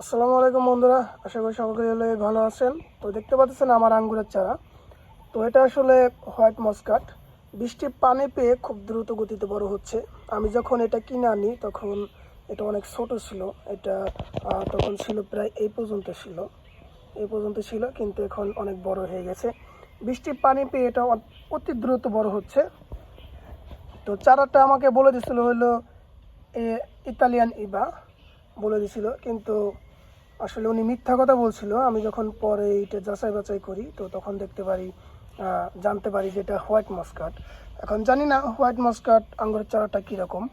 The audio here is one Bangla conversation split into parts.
আসসালামু আলাইকুম বন্ধুরা, আশা করি সকলে ভালো আছেন। তো দেখতে পাচ্ছেন আমার আঙ্গুরের চারা। তো এটা আসলে হোয়াইট মস্কাট। বৃষ্টির পানি পেয়ে খুব দ্রুত গতিতে বড় হচ্ছে। আমি যখন এটা কিনে আনি, তখন এটা অনেক ছোট ছিল। এটা তখন ছিল প্রায় এই পর্যন্ত ছিল। এই পর্যন্ত ছিল, কিন্তু এখন অনেক বড় হয়ে গেছে। বৃষ্টির পানি পেয়ে এটা অতি দ্রুত বড় হচ্ছে। তো চারাটা আমাকে বলে দিছিল হলো এ, ইতালিয়ান ইবা বলে দিছিল। কিন্তু আসলে উনি মিথ্যা কথা বলছিল। আমি যখন পরে এটা যাচাই বাছাই করি, তো তখন দেখতে পারি জানতে পারি যে এটা হোয়াইট মাস্কাট। এখন জানি না হোয়াইট মাস্কাট আঙ্গুরের চারাটা কীরকম।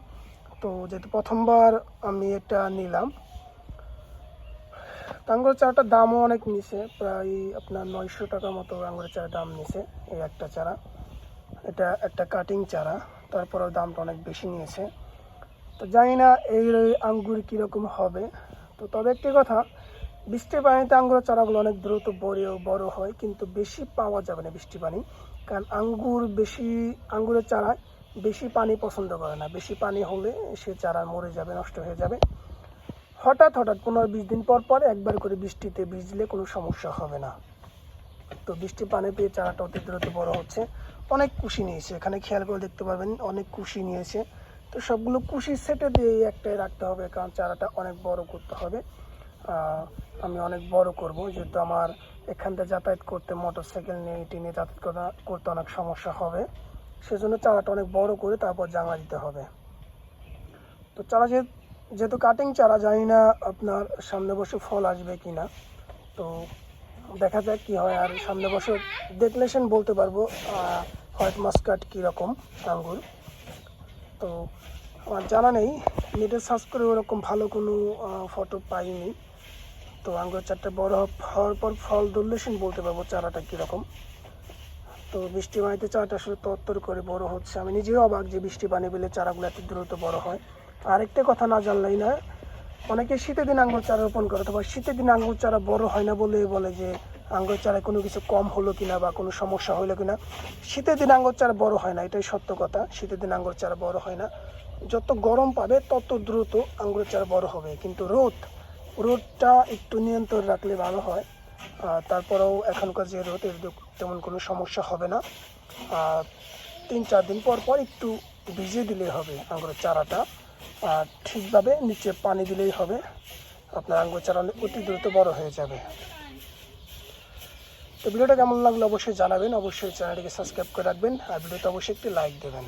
তো যেহেতু প্রথমবার আমি এটা নিলাম আঙ্গুরের চারাটার দামও অনেক নিছে প্রায় আপনার নয়শো টাকা মতো আঙ্গুরের চারা দাম নিছে এই একটা চারা। এটা একটা কাটিং চারা, তারপরেও দামটা অনেক বেশি নিয়েছে। তো জানি না এই আঙ্গুর কীরকম হবে। তো তবে একটি কথা বৃষ্টি পানিতে আঙ্গুরের চারাগুলো অনেক দ্রুত বড় বড় হয়, কিন্তু বেশি পাওয়া যাবে না বৃষ্টি পানি, কারণ আঙ্গুর বেশি, আঙ্গুরের চারায় বেশি পানি পছন্দ করে না। বেশি পানি হলে সে চারা মরে যাবে, নষ্ট হয়ে যাবে। হঠাৎ হঠাৎ পনেরো বিশ দিন পর পর একবার করে বৃষ্টিতে ভিজলে কোনো সমস্যা হবে না। তো বৃষ্টি পানি পেয়ে চারাটা অতি দ্রুত বড় হচ্ছে। অনেক কুশি নিয়েছে। এখানে খেয়াল করে দেখতে পারবেন, অনেক কুশি নিয়েছে। তো সবগুলো কুশি সেটে দিয়ে একটাই রাখতে হবে, কারণ চারাটা অনেক বড় করতে হবে। আমি অনেক বড় করব, যেহেতু আমার এখান থেকে যাতায়াত করতে মোটর সাইকেল নিয়ে এটি নিয়ে যাতায়াত করা, করতে অনেক সমস্যা হবে। সেজন্য চারাটা অনেক বড় করে তারপর জাঙা দিতে হবে। তো চারা যেহেতু কাটিং চারা, জানি না আপনার সামনে বসে ফল আসবে কি না তো দেখা যাক কি হয়, আর সামনে বছর দেখলে সেন বলতে পারব হোয়াইট মাস্কাট কীরকম আঙ্গুর। তো আমার জানা নেই নেটে সার্চ করে ওরকম ভালো কোনো ফটো পাইনি। তো আঙ্গুর চারটা বড় হওয়ার পর ফল ধরলে সেন বলতে পারব চারাটা কীরকম। তো বৃষ্টি পানিতে চারাটা আসলে তত্তর করে বড় হচ্ছে। আমি নিজেও অবাক যে বৃষ্টি পানি পেলে চারাগুলো এত দ্রুত বড় হয়। আরেকটা কথা না জানলেই না, অনেকে শীতের দিন আঙ্গুর চারা রোপণ করে, অথবা শীতের দিন আঙ্গুর চারা বড় হয় না বলে বলে যে আঙ্গুর চারায় কোনো কিছু কম হলো কিনা বা কোনো সমস্যা হলো কিনা, শীতের দিন আঙ্গুর চারা বড় হয় না, এটাই সত্য কথা, শীতের দিন আঙ্গুর চারা বড় হয় না। যত গরম পাবে, তত দ্রুত আঙ্গুর চারা বড় হবে। কিন্তু রোদ, রোদটা একটু নিয়ন্ত্রণ রাখলে ভালো হয়। তারপরেও এখনকার যে রোদ এর তেমন কোনো সমস্যা হবে না। আর তিন চার দিন পর পর একটু ভিজিয়ে দিলেই হবে আঙ্গুরের চারাটা আর ঠিকভাবে নিচে পানি দিলেই হবে। আপনার আঙ্গুর চারা অতি দ্রুত বড় হয়ে যাবে। তো ভিডিওটা কেমন লাগল অবশ্যই জানাবেন। অবশ্যই চ্যানেলটিকে সাবস্ক্রাইব করে রাখবেন। আর ভিডিওতে অবশ্যই একটি লাইক দেবেন।